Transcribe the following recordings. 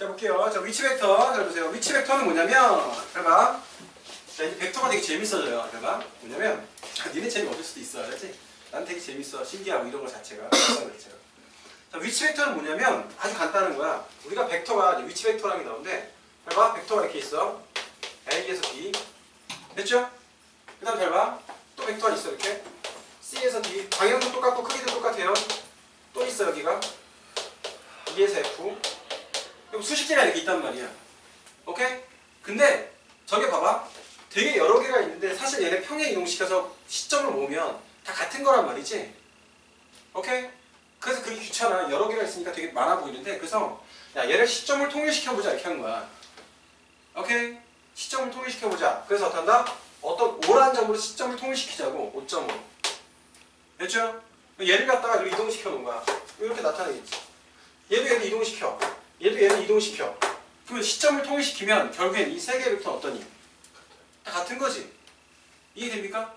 자 볼게요. 자 위치 벡터 잘 보세요. 위치 벡터는 뭐냐면 잘 봐. 자 이제 벡터가 되게 재밌어져요. 잘 봐. 뭐냐면 아, 니네 재미 없을 수도 있어, 알지? 난 되게 재밌어, 신기하고 이런 거 자체가. 자 위치 벡터는 뭐냐면 아주 간단한 거야. 우리가 벡터가 위치 벡터라는 게 나오는데 잘 봐. 벡터가 이렇게 있어. A에서 B 됐죠? 그 다음 잘 봐. 또 벡터가 있어 이렇게. C에서 D 방향도 똑같고 크기도 똑같아요. 또 있어 여기가. E에서 F. 그럼 수십 개가 이렇게 있단 말이야. 오케이? 근데 저게 봐봐. 되게 여러 개가 있는데 사실 얘네 평행 이동시켜서 시점을 모으면 다 같은 거란 말이지. 오케이? 그래서 그게 귀찮아. 여러 개가 있으니까 되게 많아 보이는데 그래서 야 얘를 시점을 통일시켜보자 이렇게 한 거야. 오케이? 시점을 통일시켜보자. 그래서 어떤다? 어떤 오란 점으로 시점을 통일시키자고 5점으로. 됐죠? 얘를 갖다가 이동시켜 놓은 거야. 이렇게 나타내겠지. 얘도 얘를 이동시켜. 얘도 얘를 이동시켜. 그러면 시점을 통일시키면 결국엔 이 세 개의 벡터는 어떠니? 다 같은 거지. 이해됩니까?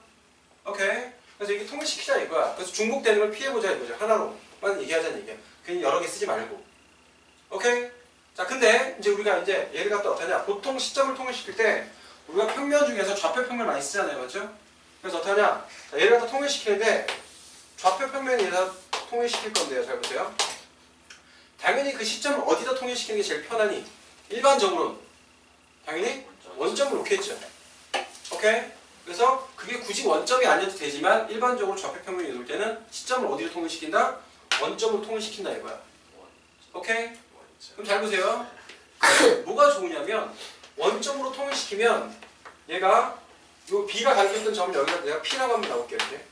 오케이. 그래서 이게 통일시키자 이거야. 그래서 중복되는 걸 피해보자 이거죠. 하나로만 얘기하자는 얘기야. 괜히 여러 개 쓰지 말고. 오케이? 자, 근데 이제 우리가 이제 얘를 갖다 어떠냐? 보통 시점을 통일시킬 때 우리가 평면 중에서 좌표 평면 많이 쓰잖아요. 맞죠? 그래서 어떠냐? 자, 얘를 갖다 통일시키는데 좌표 평면에서 통일시킬 건데요. 잘 보세요. 당연히 그 시점을 어디다 통일시키는 게 제일 편하니? 일반적으로는 당연히 원점을 놓겠죠. 오케이? 그래서 그게 굳이 원점이 아니어도 되지만 일반적으로 좌표 평면이 놓을 때는 시점을 어디로 통일시킨다? 원점으로 통일시킨다 이거야. 오케이? 그럼 잘 보세요. 뭐가 좋으냐면 원점으로 통일시키면 얘가 요 B가 가리켰던 점을 여기다 내가 P라고 한번 나올게요. 이렇게.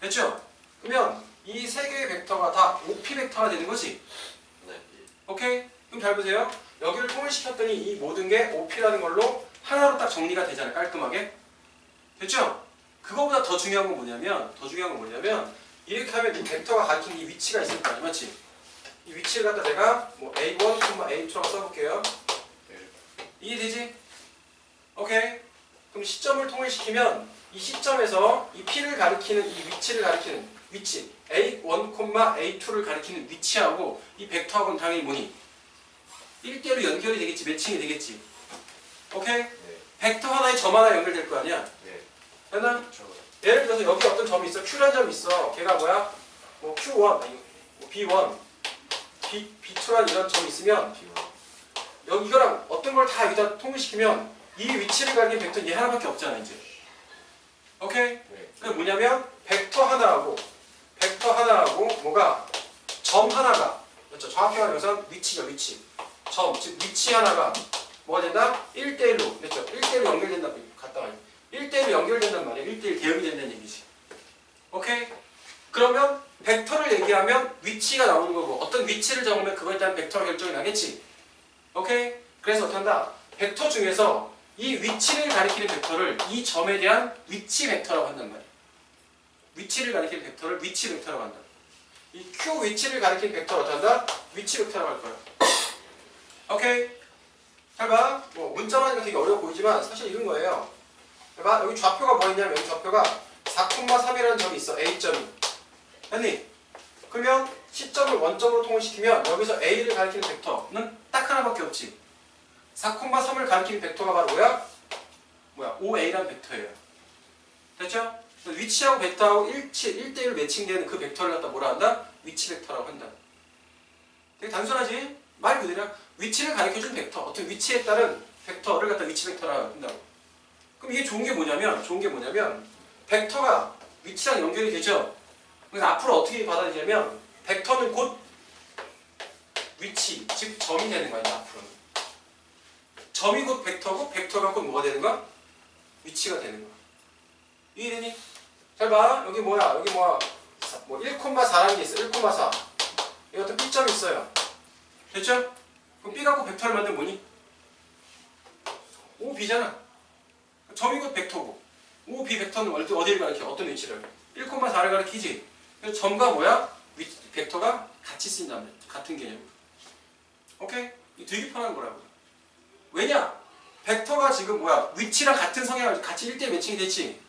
됐죠? 그러면 이 세 개의 벡터가 다 OP 벡터가 되는 거지. 네. 오케이? 그럼 잘 보세요. 여기를 통일시켰더니 이 모든 게 OP라는 걸로 하나로 딱 정리가 되잖아요. 깔끔하게. 됐죠? 그거보다 더 중요한 건 뭐냐면 더 중요한 건 뭐냐면 이렇게 하면 이 벡터가 가리키는 이 위치가 있을 거 아니야. 맞지? 이 위치를 갖다 내가 뭐 A1, A2라고 써볼게요. 이해되지? 오케이. 그럼 시점을 통일시키면 이 시점에서 이 P를 가리키는 이 위치를 가리키는 위치 A1, A2를 가리키는 위치하고 이 벡터하고는 당연히 뭐니? 1대로 연결이 되겠지. 매칭이 되겠지. 오케이? 네. 벡터 하나에 점 하나 연결될 거 아니야? 네. 됐나? 그렇죠. 예를 들어서 여기 어떤 점이 있어. Q라는 점이 있어. 걔가 뭐야? 뭐 Q1, 아니 뭐 B1, B, B2라는 이런 점이 있으면 여기 이거랑 어떤 걸 다 여기다 통일시키면 이 위치를 가리킨 벡터는 얘 하나밖에 없잖아 이제. 오케이? 네. 그게 뭐냐면 벡터 하나하고 벡터 하나하고 뭐가 점 하나가 그렇죠. 정확히 말해서 위치죠 위치. 점, 즉 위치 하나가 뭐가 된다? 1대1로 그렇죠. 1대1로 연결된다. 갔다가 1대1로 연결된단 말이야. 1대1 대응이 된다는 얘기지. 오케이? 그러면 벡터를 얘기하면 위치가 나오는 거고 어떤 위치를 정하면 그거에 대한 벡터 결정이 나겠지. 오케이? 그래서 어떻게 한다? 벡터 중에서 이 위치를 가리키는 벡터를 이 점에 대한 위치 벡터라고 한단 말이야. 위치를 가리키는 벡터를 위치 벡터라고 한다. 이 Q 위치를 가리키는 벡터를 어떻게 한다? 위치 벡터라고 할 거야. 오케이? 잘 봐. 뭐 문자로 하니까 되게 어려워 보이지만 사실 이런 거예요. 잘 봐. 여기 좌표가 뭐 있냐면 여기 좌표가 4,3이라는 점이 있어. A점이. 아니 그러면 시점을 원점으로 통일시키면 여기서 A를 가리키는 벡터는. 4,3을 가리키는 벡터가 바로 뭐야? 뭐야? 5A라는 벡터예요. 됐죠? 위치하고 벡터하고 일치, 1대1 매칭되는 그 벡터를 갖다 뭐라 한다? 위치 벡터라고 한다. 되게 단순하지? 말 그대로 위치를 가리켜준 벡터, 어떤 위치에 따른 벡터를 갖다 위치 벡터라고 한다고. 그럼 이게 좋은 게 뭐냐면, 좋은 게 뭐냐면, 벡터가 위치랑 연결이 되죠? 그래서 앞으로 어떻게 받아들이냐면, 벡터는 곧 위치, 즉 점이 되는 거야, 앞으로는. 점이 곧 벡터고, 벡터가 곧 뭐가 되는 거야? 위치가 되는 거야. 이해되니? 잘 봐. 여기 뭐야? 여기 뭐야? 사- 뭐 1,4라는 게 있어. 1,4. 여기 어떤 B점이 있어요. 됐죠? 그럼 B 갖고 벡터를 만들면 뭐니? OB잖아. 점이 곧 벡터고. OB 벡터는 어디- 어디를 가리켜? 어떤 위치를? 1,4를 가리키지. 그래서 점과 뭐야? 위, 벡터가 같이 말이야. 같은 개념. 오케이? 되게 편한 거라고. 왜냐? 벡터가 지금 뭐야? 위치랑 같은 성향을 같이 1대 매칭이 됐지.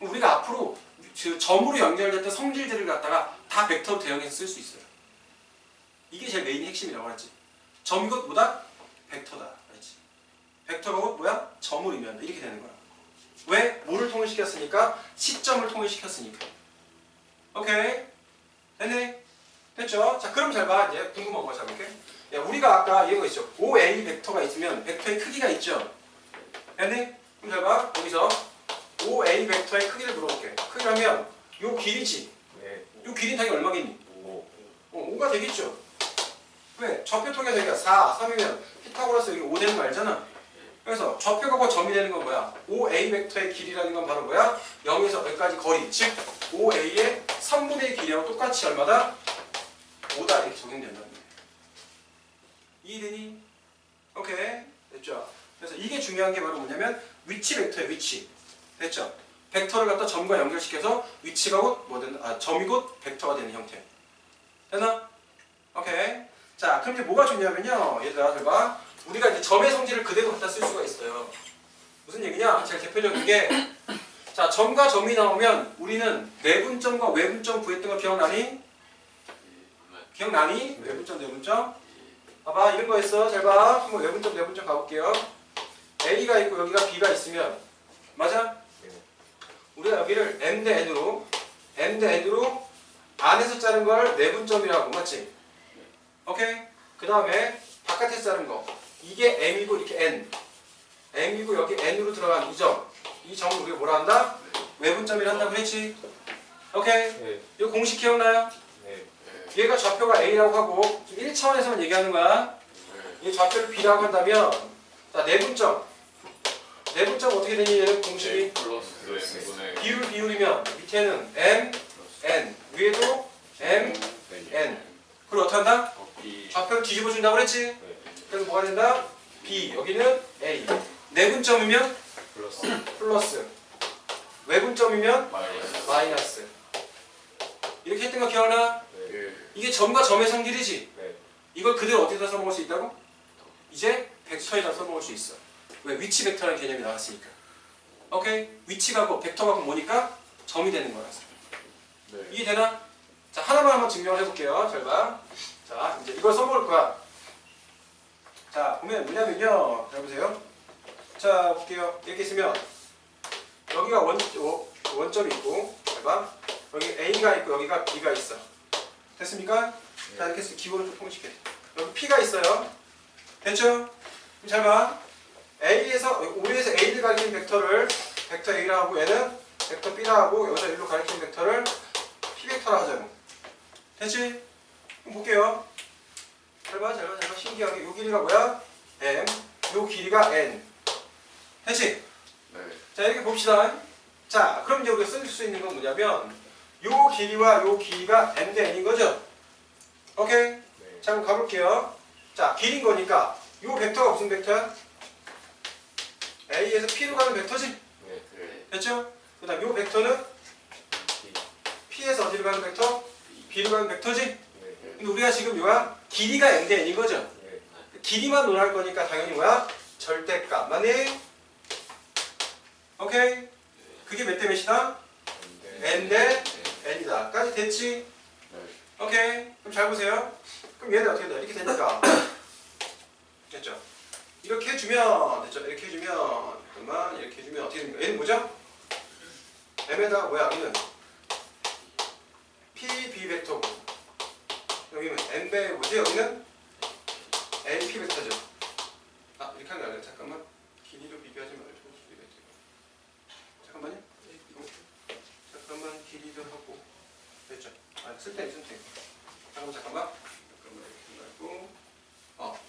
우리가 앞으로 점으로 연결됐던 성질들을 갖다가 다 벡터로 대응해서 쓸 수 있어요. 이게 제일 메인 핵심이라고 했지. 점이 것보다 벡터다. 그랬지. 벡터가 뭐야? 점을 의미한다. 이렇게 되는 거야. 왜? 뭐를 통일시켰으니까? 시점을 통일시켰으니까. 오케이? 네네. 됐죠? 자, 그럼 잘 봐. 이제 궁금한 거 잡을게. 야, 우리가 아까 이런 거 있죠. OA 벡터가 있으면 벡터의 크기가 있죠. 됐네? 그럼 잘 봐. 여기서 OA 벡터의 크기를 물어볼게. 크기라면 요 길이지. 네. 요 길이 당연히 얼마겠니? 오. 어, 5가 되겠죠. 왜? 좌표 통해서 여기가 4, 3이면 피타고라스 여기 5 되는 거 알잖아. 그래서 좌표가 점이 되는 건 뭐야? OA 벡터의 길이라는 건 바로 뭐야? 0에서 여기까지 거리, 즉 OA의 3분의 길이하고 똑같이 얼마다? 5다 이렇게 적용된다는 거예요. 이해되니? 오케이, 됐죠? 그래서 이게 중요한 게 바로 뭐냐면 위치 벡터의 위치. 됐죠? 벡터를 갖다 점과 연결시켜서 위치가 곧 뭐든 아 점이 곧 벡터가 되는 형태. 됐나? 오케이. 자, 그럼 이제 뭐가 중요하면요. 얘들아, 잘 봐. 우리가 이제 점의 성질을 그대로 갖다 쓸 수가 있어요. 무슨 얘기냐? 제일 대표적인 게, 자, 점과 점이 나오면 우리는 내분점과 외분점 구했던 거 기억나니? 기억나니? 외분점, 내분점? 봐봐, 이런 거 있어. 잘 봐. 한번 외분점, 내분점 가볼게요. A가 있고 여기가 B가 있으면, 맞아? 네. 우리가 여기를 M 대 N으로, M 대 N으로 안에서 자른 걸 내분점이라고, 맞지? 오케이? 그 다음에 바깥에서 자른 거. 이게 M이고 이렇게 N. M이고 여기 N으로 들어간 이 점. 이 점을 우리가 뭐라 한다? 외분점이라 한다고 했지? 오케이? 네. 이 공식 기억나요? 네. 얘가 좌표가 A라고 하고 지금 1차원에서만 얘기하는 거야. 이 좌표를 B라고 한다면 자 내분점. 내분점 어떻게 되니 공식이? 비율 비율이면 밑에는 M, N 위에도 M, N 그리고 어떻게 한다? 좌표를 뒤집어 준다고 그랬지? 네. 그래서 뭐가 된다? B 여기는 A 내분점이면 플러스. 플러스 외분점이면 마이너스 마이너스 이렇게 했던 거 기억나? 네. 이게 점과 점의 성질이지? 네. 이걸 그대로 어디다 써먹을 수 있다고? 이제 벡터에다 써먹을 수 있어 왜? 위치 벡터라는 개념이 나왔으니까 오케이? 위치가 고 벡터가 고 뭐니까 점이 되는 거라서 네. 이해되나? 자 하나만 한번 증명을 해볼게요 잘 봐. 자 이제 이걸 써먹을 거야 자 보면 뭐냐면요 잘 보세요 자 볼게요 이렇게 있으면 여기가 원, 원- 원점이 있고 잘 봐. 여기 A가 있고 여기가 B가 있어 됐습니까? 자 이렇게 해서 기본을 좀 통식해 여기 P가 있어요 됐죠? 그럼 잘 봐. A에서 5에서 A를 가리킨 벡터를 벡터 A라 하고 얘는 벡터 B라 하고 여기서 1로 가리킨 벡터를 P 벡터라 하자고. 됐지? 그럼 볼게요. 잘 봐, 잘 봐, 잘 봐. 신기하게 요 길이가 뭐야? M. 요 길이가 N. 됐지? 네. 자 이렇게 봅시다. 자 그럼 우리가 쓸수 있는 건 뭐냐면 요 길이와 요 길이가 M 대 N인 거죠? 오케이? 네. 자 그럼 가볼게요. 자 길인 거니까 요 벡터가 무슨 벡터야? A에서 P로 가는 벡터지? 네. 네. 됐죠? 그 다음 요 벡터는 P에서 어디로 가는 벡터? B로 가는 벡터지? 네. 근데 우리가 지금 요가 길이가 M 대 N인 거죠? 네. 길이만 논할 거니까 당연히 뭐야? 절대값 맞니? 오케이? 그게 몇 대 몇이다? 네. N 대 N이다 까지 됐지? 네. 오케이 그럼 잘 보세요 그럼 얘는 어떻게 돼? 이렇게 되니까 됐죠? 이렇게 해주면 됐죠? 이렇게 해주면 잠깐만 이렇게 해주면 어떻게 됩니까? 얘는 뭐죠? M에다가 뭐야 여기는 P, B 벡터고 여기는 N 배 뭐지? 여기는 N, P 벡터죠 아 이렇게 하는 게 아니라 잠깐만 길이로 비교하지 말고 수도 있겠죠 잠깐만요 잠깐만 길이도 하고 됐죠? 아 쓸데 있을 때 잠깐만 잠깐만 잠깐만 이렇게 말고 어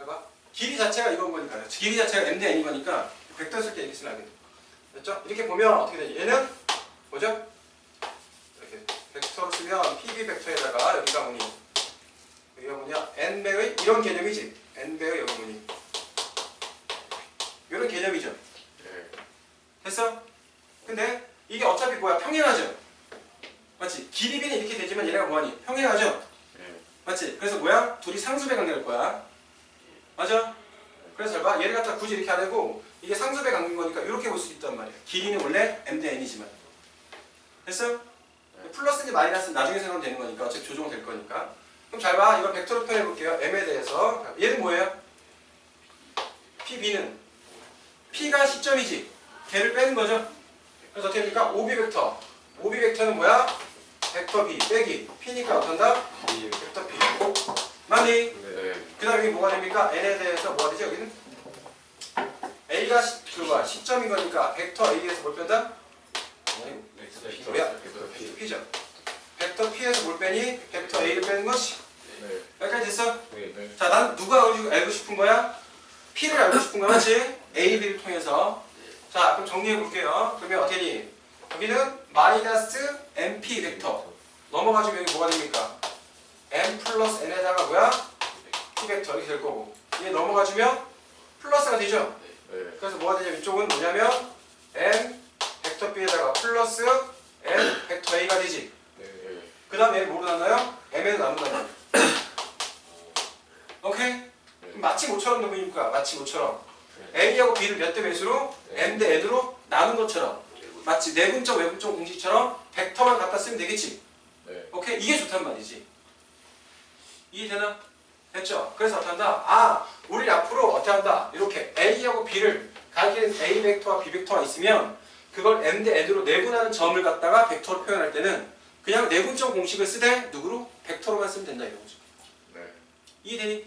해봐 길이 자체가 이건 거니까요 길이 자체가 m 대 n인 거니까 벡터 쓸때 이렇게 쓰면 안 돼. 됐죠? 이렇게 보면 어떻게 되지? 얘는 뭐죠? 이렇게 벡터로 쓰면 pb 벡터에다가 여기가 뭐니? 여기가 뭐냐? n배의 이런 개념이지 n배의 여기 뭐니? 이런 개념이죠 네. 됐어? 근데 이게 어차피 뭐야? 평행하죠? 맞지? 길이 비는 이렇게 되지만 얘네가 뭐하니? 평행하죠? 네. 맞지? 그래서 뭐야? 둘이 상수배 관계일 거야. 맞아? 그래서 잘 봐. 얘를 갖다 굳이 이렇게 안 하고 이게 상수배 관계인 거니까 이렇게 볼 수 있단 말이야. 길이는 원래 m 대 n이지만. 됐어? 플러스인지 마이너스는 나중에 생각하면 되는 거니까 어차피 조정될 거니까. 그럼 잘 봐. 이걸 벡터로 표현해 볼게요. m에 대해서. 얘는 뭐예요? pb는 P가 시점이지. 걔를 빼는 거죠. 그래서 어떻게 됩니까? OB 벡터. OB 벡터는 뭐야? 벡터 B 빼기. P니까 어떤다? 벡터 P. 맞니? 네. 그 다음에 여기 뭐가 됩니까? N에 대해서 뭐가 되지 여기는? A가 시, 그 뭐야 시점인 거니까 벡터 A에서 뭘 뺀다? 뭐야? 벡터 P. P죠. 벡터 P에서 뭘 빼니? 벡터 A를 빼는 것이. 네. 여기까지 됐어? 네. 자, 난 누가 알고, 싶은 거야? P를 알고 싶은 거야, 맞지? A, B를 통해서. 자, 그럼 정리해 볼게요. 그러면 어떻게 되니? 여기는 마이너스 MP 벡터. 넘어가시면 여기 뭐가 됩니까? M 플러스 N에다가 뭐야? P 벡터 이렇게 될 거고. 얘 넘어가주면 플러스가 되죠? 네. 그래서 뭐가 되냐면 이쪽은 뭐냐면 M 벡터 B에다가 플러스 N 벡터 A가 되지. 네. 그 다음에 얘를 뭐로 나눠요? M에는 나눈다는 오케이? 그럼 마치 모처럼 놈이니까 마치 모처럼 A하고 B를 몇대 배수로 M 대 N으로 나눈 것처럼 마치 내분점 외분점 공식처럼 벡터만 갖다 쓰면 되겠지 네. 오케이? 이게 좋단 말이지 이해되나? 됐죠? 그래서 어떻게 한다? 아 우리 앞으로 어떻게 한다? 이렇게 A하고 B를 가리키는 A 벡터와 B 벡터가 있으면 그걸 M 대 N으로 내분하는 점을 갖다가 벡터로 표현할 때는 그냥 내분점 공식을 쓰되 누구로? 벡터로만 쓰면 된다 이런 거죠 네. 이해되니?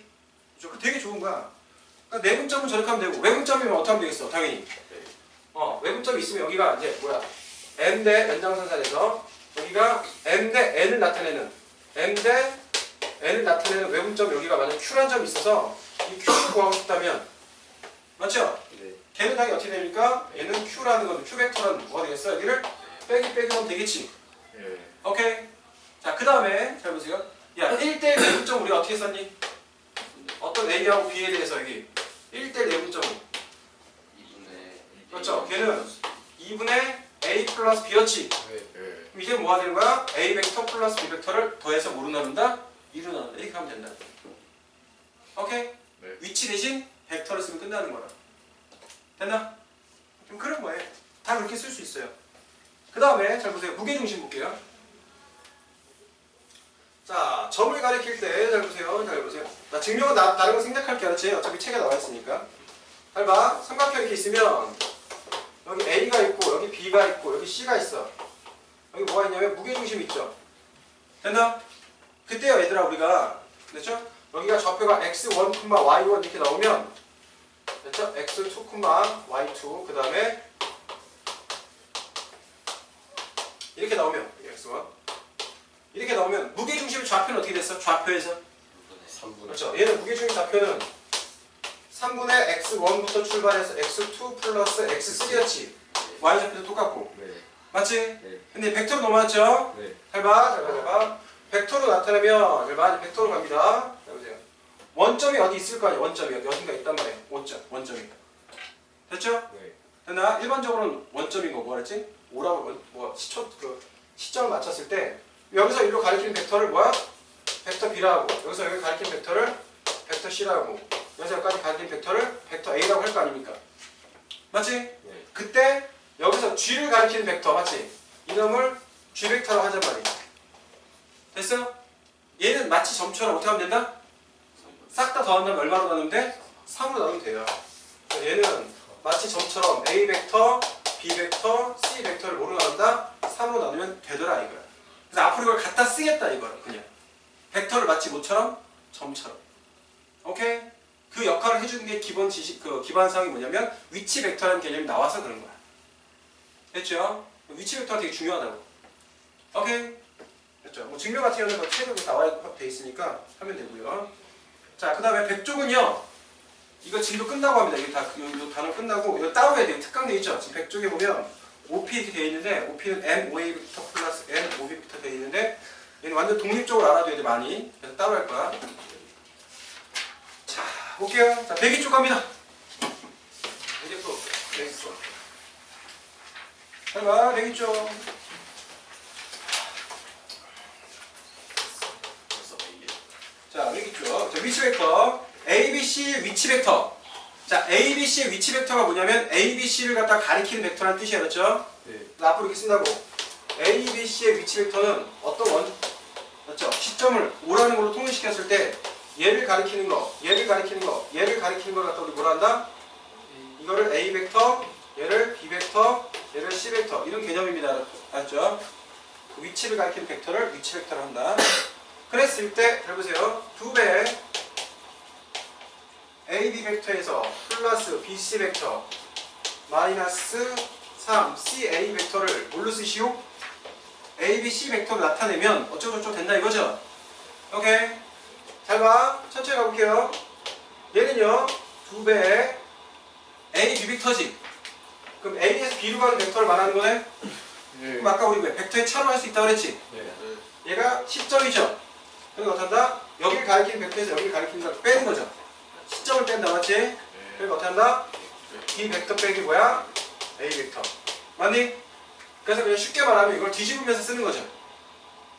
그죠? 되게 좋은 거야. 그러니까 내분점은 저렇게 하면 되고 외분점이면 어떻게 하면 되겠어? 당연히. 어, 외분점이 있으면 여기가 이제 뭐야? m 대 연장선상에서 여기가 m 대 n을 나타내는 m 대 n을 나타내는 외분점 여기가 만약 q란 점이 있어서 이 q를 구하고 싶다면 맞죠? 네. 걔는 당연히 어떻게 됩니까? 얘는 q라는 건 q 벡터라는 뭐가 되겠어? 여기를 빼기 빼기 하면 되겠지. 네. 오케이. 자, 그 다음에 잘 보세요. 야, 1대1 내분점 우리 어떻게 썼니? 어떤 A하고 B에 대해서 여기 1대1 내분점은 그렇죠. 걔는 2분의 A 플러스 B였지. 네. 그럼 이제 뭐가 되는 거야? A 벡터 플러스 B 벡터를 더해서 뭐로 나눈다? 2로 나눈다. 이렇게 하면 된다. 오케이? 네. 위치 대신 벡터를 쓰면 끝나는 거라. 됐나? 좀 그런 거예요. 다 그렇게 쓸 수 있어요. 그 다음에 잘 보세요. 무게중심 볼게요. 자, 점을 가리킬 때 잘 보세요. 잘 보세요. 나 증명은 나, 다른 거 생략할게 알았지? 어차피 책에 나와 있으니까. 잘 봐. 삼각형 이렇게 있으면 여기 A가 있고 여기 B가 있고 여기 C가 있어. 여기 뭐가 있냐면 무게중심 있죠. 됐나? 그때요 얘들아 우리가 됐죠? 여기가 좌표가 x1, y1 이렇게 나오면 됐죠? x2, y2 그 다음에 이렇게 나오면 여기 x1 이렇게 나오면 무게중심 좌표는 어떻게 됐어? 좌표에서 3분. 그렇죠. 얘는 무게중심 좌표는 3분의 x1부터 출발해서 x2 플러스 x3였지. y 좌표도 똑같고 네. 맞지? 네. 근데 벡터로 넘어왔죠? 네. 잘 봐, 잘 봐, 잘 봐. 벡터로 나타나면, 잘 봐, 벡터로 갑니다. 자, 보세요. 원점이 어디 있을 거 아니야? 원점이 여기 어딘가 있단 말이에요. 원점, 원점이. 됐죠? 네. 됐나? 일반적으로는 원점인 거 뭐랬지? 오라고 원- 뭐 시초 그 시점을 맞췄을 때 여기서 일로 가리키는 벡터를 뭐야? 벡터 B라고. 여기서 여기 가리키는 벡터를 벡터 C라고. 여기서 여기까지 가리키는 벡터를 벡터 A라고 할 거 아닙니까? 맞지? 네. 그때 여기서 G를 가리키는 벡터 맞지? 이놈을 G 벡터라고 하잔 말이야. 됐어? 얘는 마치 점처럼 어떻게 하면 된다? 싹 다 더한다면 얼마로 나누면 돼? 3으로 나누면 돼요. 얘는 마치 점처럼 A 벡터, B 벡터, C 벡터를 뭐로 나눈다? 3으로 나누면 되더라 이거야. 그래서 앞으로 이걸 갖다 쓰겠다 이거야 그냥. 벡터를 마치 뭐처럼? 점처럼. 오케이? 그 역할을 해주는 게 기본 지식, 그 기반 사항이 뭐냐면 위치 벡터라는 개념이 나와서 그런 거야. 됐죠? 위치 벡터가 되게 중요하다고. 오케이? 됐죠? 뭐 증명 같은 경우는 뭐 책으로 나와 돼 있으니까 하면 되고요. 자, 그 다음에 백쪽은요. 이거 진도 끝나고 합니다. 이게 다, 이 단어 끝나고, 이거 따로 해야 돼요. 특강 돼 있죠? 지금 백쪽에 보면, OP 이렇게 돼 있는데, OP는 M, OA부터 플러스 N, OB부터 돼 있는데, 얘는 완전 독립적으로 알아둬야 돼, 많이. 그래서 따로 할 거야. 자, 볼게요. 자, 백이 쪽 갑니다. 이제 또, 백이 쪽. 잘 봐, 백이 쪽. 자, 여기 있죠. 자, 위치 벡터. ABC 위치 벡터. 자, ABC의 위치 벡터가 뭐냐면 ABC를 갖다 가리키는 벡터라는 뜻이 알았죠? 네. 앞으로 이렇게 쓴다고. ABC의 위치 벡터는 어떤 원, 맞죠? 시점을 오라는 걸로 통일시켰을 때 얘를 가리키는 거, 얘를 가리키는 거, 얘를 가리키는 걸 갖다 우리 뭐라 한다? 이거를 A 벡터, 얘를 B 벡터, 얘를 C 벡터 이런 개념입니다. 알죠? 그 위치를 가리키는 벡터를 위치 벡터로 한다. 그랬을 때, 잘 보세요. 두 배 A, B 벡터에서 플러스 B, C 벡터 마이너스 3, C, A 벡터를 뭘로 쓰시오? A, B, C 벡터로 나타내면 어쩌고저쩌고 된다 이거죠? 오케이. 잘 봐. 천천히 가볼게요. 얘는요, 두 배의 A, B 벡터지. 그럼 A에서 B로 가는 벡터를 말하는 거네? 예. 그럼 아까 우리 왜 벡터의 차로 할 수 있다고 그랬지? 네. 얘가 시점이죠. 그리고 어떻게 한다? 여기를 가리키는 벡터에서 여기를 가리키는 걸 빼는 거죠. 시점을 뺀다, 맞지? 네. 그리고 어떻게 한다? B 벡터 빼기 뭐야? A 벡터. 맞니? 그래서 그냥 쉽게 말하면 이걸 뒤집으면서 쓰는 거죠.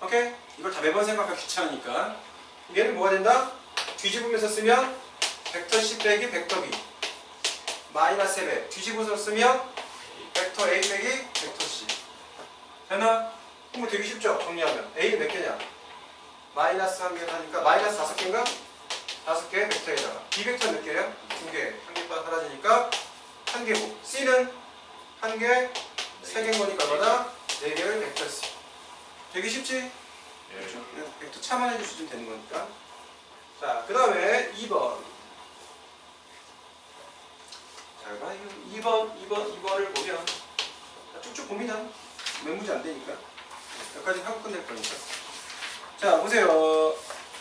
오케이? 이걸 다 매번 생각하기 귀찮으니까. 얘는 뭐가 된다? 뒤집으면서 쓰면 벡터 C 빼기 벡터 B. 마이너스 3배. 뒤집어서 쓰면 벡터 A 빼기 벡터 C. 됐나? 그럼 되게 쉽죠? 정리하면. A는 몇 개냐? 마이너스 한 개를 하니까 마이너스 다섯 개인가? 다섯 개 벡터에다가 B 벡터 몇 개야? 두 개. 한 개가 사라지니까 한 개고 C는 한 개, 세 개인 거니까 얼마나? 네 개를 벡터 C. 되게 쉽지? 그렇죠? 예. 벡터 차만 해주시면 되는 거니까. 자, 그 다음에 2번. 잘 봐, 이거 2번, 2번, 2번을 보면 쭉쭉 봅니다. 몇 문제 안 되니까. 여기까지 하고 끝낼 거니까. 자, 보세요.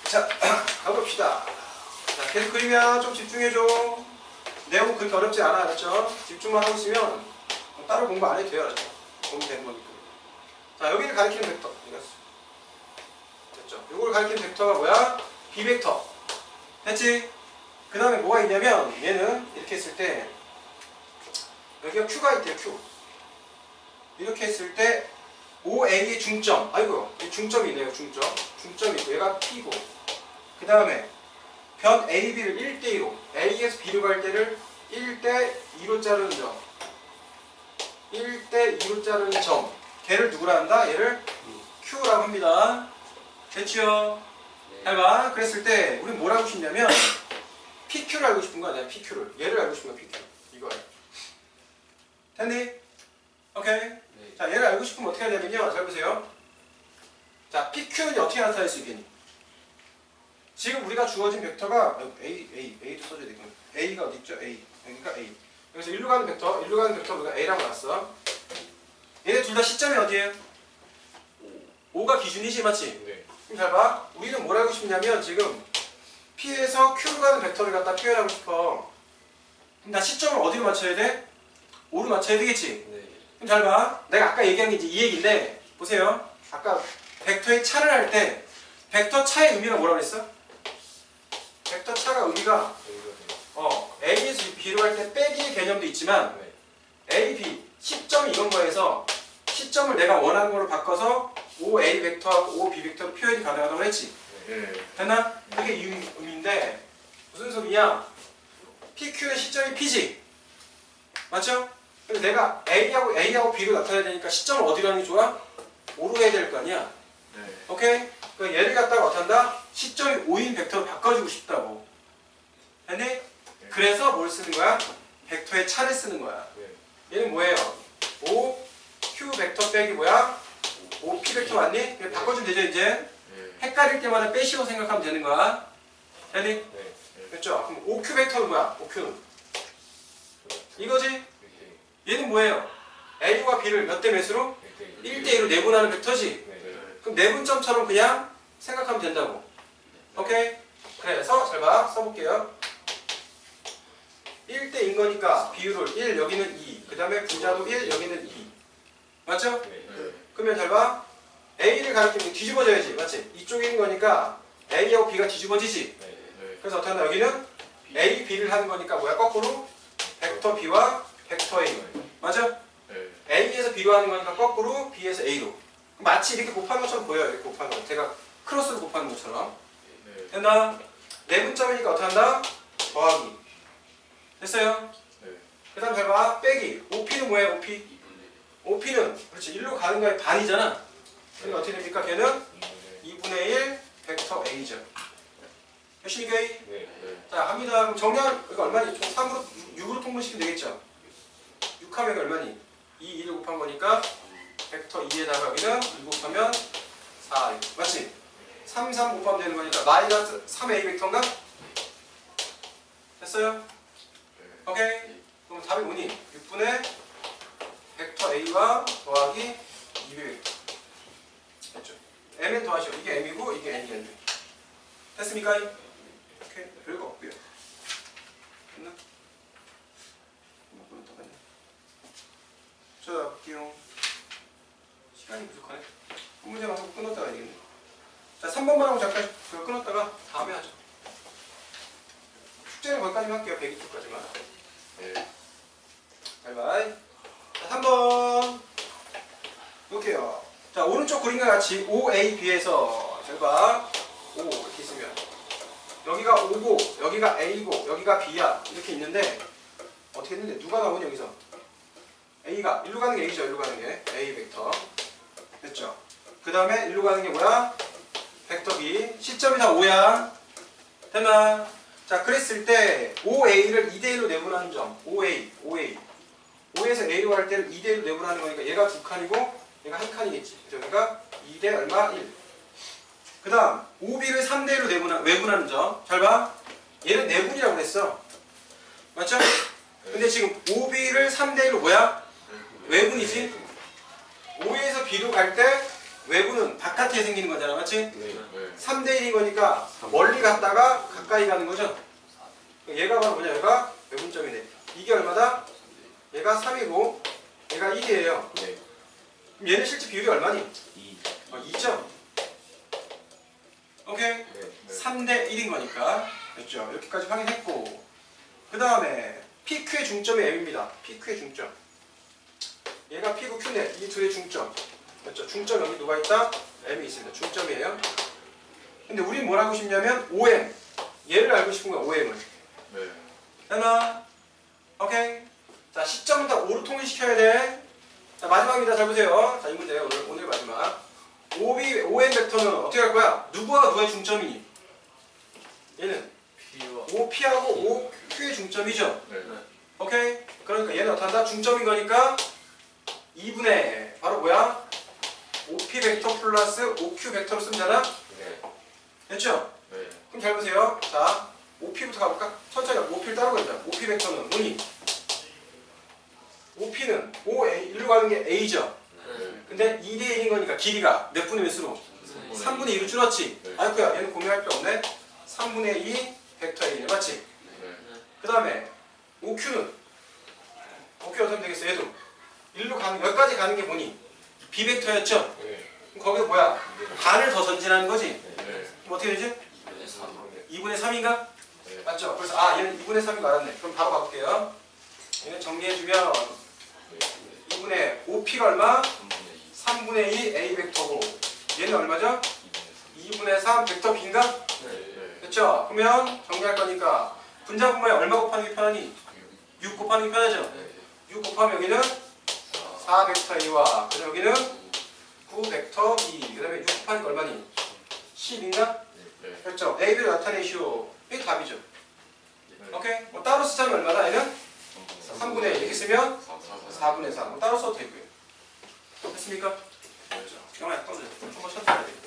자, 가봅시다. 자, 계속 그리면 좀 집중해줘. 내용 그렇게 어렵지 않아, 알았죠? 집중만 하고 있으면 뭐 따로 공부 안 해도 돼요, 알았죠? 공부 되는 거니까. 자, 여기를 가리키는 벡터. 이거 요걸 가리키는 벡터가 뭐야? B 벡터. 됐지? 그 다음에 뭐가 있냐면 얘는 이렇게 했을 때 여기가 Q가 있대요, Q. 이렇게 했을 때 OA의 중점. 아이고, 이 중점이 있네요, 중점. 중점이 있고 얘가 P고. 그 다음에 변 AB를 1대2로 A에서 B로 갈 때를 1대 2로 자르는 점. 1대 2로 자르는 점. 걔를 누구라 한다? 얘를 Q라고 합니다. 됐죠? 잘 봐. 그랬을 때 우리 뭘 알고 싶냐면 PQ를 알고 싶은 거야. 내가 PQ를. 얘를 알고 싶은 거야. PQ. 이거. 됐니? 오케이. 자, 얘를 알고 싶으면 어떻게 하냐면요. 잘 보세요. 자, PQ는 어떻게 나타낼 수 있겠니? 지금 우리가 주어진 벡터가 어, A, A, A도 써줘야 되겠네. A가 어디 있죠? A. 여기가 A. 여기서 일로 가는 벡터, 일로 가는 벡터 우리가 A라고 놨어. 얘네 둘 다 시점이 어디예요? 5가 기준이지, 맞지? 네. 그럼 잘 봐. 우리는 뭘 하고 싶냐면 지금 P에서 Q로 가는 벡터를 갖다 표현하고 싶어. 나 시점을 어디로 맞춰야 돼? 5로 맞춰야 되겠지? 그럼 잘 봐. 내가 아까 얘기한 게 이제 이 얘기인데 보세요. 아까 벡터의 차를 할 때 벡터 차의 의미가 뭐라고 그랬어? 벡터 차가 의미가 어, A에서 B로 갈때 빼기의 개념도 있지만 A, B 시점이 이건 거에서 시점을 내가 원하는 걸로 바꿔서 OA 벡터하고 OB 벡터로 표현이 가능하다고 했지. 예. 됐나? 그게 이 의미인데 무슨 소리냐? PQ의 시점이 P지. 맞죠? 근데 내가 A하고 A하고 B로 나타내야 되니까 시점을 어디로 하는 게 좋아? 5로 해야 될 거 아니야? 네. 오케이? 그 얘를 갖다가 어떻게 한다? 시점이 5인 벡터로 바꿔주고 싶다고. 됐니? 그래서 뭘 쓰는 거야? 벡터의 차를 쓰는 거야. 얘는 뭐예요? 5 Q 벡터 빼기 뭐야? 5 P 벡터 맞니? 그냥 바꿔주면 되죠 이제? 예. 헷갈릴 때마다 빼시고 생각하면 되는 거야. 됐니? 네. 됐죠? 그럼 5Q 벡터는 뭐야? 5Q는 이거지? 얘는 뭐예요? A와 B를 몇 대 몇으로? 1대2로 내분하는 벡터지? 그럼 내분점처럼 그냥 생각하면 된다고. 오케이? 그래서 잘 봐. 써볼게요. 1대인 거니까 비율을 1, 여기는 2. 그 다음에 분자도 1, 여기는 2. 맞죠? 그러면 잘 봐. A를 가리키면 뒤집어져야지. 맞지? 이쪽에 있는 거니까 A하고 B가 뒤집어지지. 그래서 어떻게 한다? 여기는 A, B를 하는 거니까 뭐야? 거꾸로 벡터 B와 벡터 A. 맞아? A에서 B로 하는 거니까 거꾸로 B에서 A로. 마치 이렇게 곱하는 것처럼 보여요. 이렇게 곱하는 거. 제가 크로스로 곱하는 것처럼. 됐나? 내분점이니까 어떻게 한다? 더하기. 됐어요? 그 다음 잘 봐. 빼기. OP는 뭐예요? OP? OP는 그렇지. 1로 가는 거의 반이잖아. 그러니까 어떻게 됩니까? 걔는 2분의 1 벡터 A죠. 열심히 게 자, 합니다. 그럼 정량 이거 얼마니? 총 3으로 6으로 통분시키면 되겠죠? 6하면 얼마니? 2, 2를 곱한 거니까 벡터 2에다가 여기는 2 곱하면 4 맞지? 3, 3 곱하면 되는 거니까 마이너스 3a 벡터인가? 됐어요? 네. 오케이 그럼 답이 뭐니? 6분의 벡터 a와 더하기 2b 벡터 됐죠? mn 더하시오 이게 m이고 이게 n이 n 됐습니까? 오케이 별거 없고요 됐나? 뭐 갔네 자 볼게요 시간이 부족하네 한 문제만 하고 끊었다가 되겠네 자 3번만 하고 잠깐 그거 끊었다가 다음에 하죠 숙제는 거기까지만 할게요 120초까지만 네. 바이바이. 자, 3번. 볼게요. 자, 오른쪽 그림과 같이 OAB에서 잘 봐. O 이렇게 있으면 여기가 O고 여기가 A고 여기가 B야. 이렇게 있는데 어떻게 했는데 누가 나오니 여기서? A가 일로 가는 게 A죠. 일로 가는 게 A 벡터. 됐죠? 그 다음에 일로 가는 게 뭐야? 벡터 B. 시점이 다 5야. 됐나? 자, 그랬을 때 OA를 2대1로 내분하는 점. OA, OA. 5에서 A로 갈 때를 2대1로 내분하는 거니까 얘가 두 칸이고 얘가 한 칸이겠지. 그러니까 2대 얼마? 1. 그 다음 OB를 3대1로 내분하, 외분하는 점. 잘 봐. 얘는 내분이라고 그랬어. 맞죠? 근데 지금 OB를 3대1로 뭐야? 외분이지? O에서 B로 갈 때 외분은 바깥에 생기는 거잖아. 맞지? 네. 네. 3대 1인 거니까 멀리 갔다가 가까이 가는 거죠. 얘가 바로 뭐냐? 얘가 외분점이네. 이게 얼마다? 얘가 3이고 얘가 1이에요. 네. 그럼 얘는 실제 비율이 얼마니? 2 어, 2점. 오케이? 네. 3대 1인 거니까. 됐죠? 이렇게까지 확인했고 그 다음에 PQ의 중점이 M입니다. PQ의 중점. 얘가 P고 Q네. 이 둘의 중점. 됐죠? 중점 여기 누가 있다? M이 있습니다. 중점이에요. 근데 우린 뭘 알고 싶냐면 OM. 얘를 알고 싶은 거야, OM을. 네. 됐나? 오케이. 자, 시점은 다 5로 통일시켜야 돼. 자, 마지막입니다. 잘 보세요. 자, 이 문제 오늘, 오늘 마지막. OB, OM 벡터는 어떻게 할 거야? 누구와 누가의 중점이니? 얘는 P와 OP하고 OQ의 중점이죠. 네. 오케이? 그러니까 얘는 어떻게 한다? 중점인 거니까 2분의 바로 뭐야? OP 벡터 플러스 OQ 벡터로 쓰면 되나? 네. 됐죠? 네. 그럼 잘 보세요. 자, OP부터 가볼까? 천천히 OP를 따로 가자. OP 벡터는 뭐니? OP는 OA, 일로 가는 게 A죠. 네. 근데 2대 1인 거니까 길이가 몇 분의 몇으로? 3분의 2로 줄었지? 네. 아이쿠야, 얘는 고민할 필요 없네. 3분의 2 벡터 A네, 맞지? 네. 그 다음에 OQ는 OQ 어떻게 되겠어? 얘도 일로 가는 여기까지 가는 게 뭐니? B 벡터였죠? 네. 그럼 거기에 뭐야? 반을 더 전진하는 거지? 네. 그럼 어떻게 되지? 2분의 3인가? 네. 맞죠? 그래서 아 얘는 2분의 3인 거 알았네. 그럼 바로. 얘는 정리해주면 2분의 5p가 얼마? 3분의 2 a 벡터고 얘는 얼마죠? 2분의 3 벡터 b인가? 네. 됐죠? 그러면 정리할 거니까 분자분모에 얼마 곱하는 게 편하니? 6 곱하는 게 편하죠? 6 곱하면 여기는 4 벡터 a와 그다음 여기는 9 벡터 b 그 다음에 6 곱하니까 얼마니? 10인가? 네. 됐죠? a, b를 나타내시오 이게 답이죠 오케이? 뭐 따로 쓰자면 얼마나? 얘는 3분의 1 이렇게 쓰면 4분의 3뭐 따로 써도 되고요. 됐습니까? 그렇죠 영화 약간 한번 천천히 해야 돼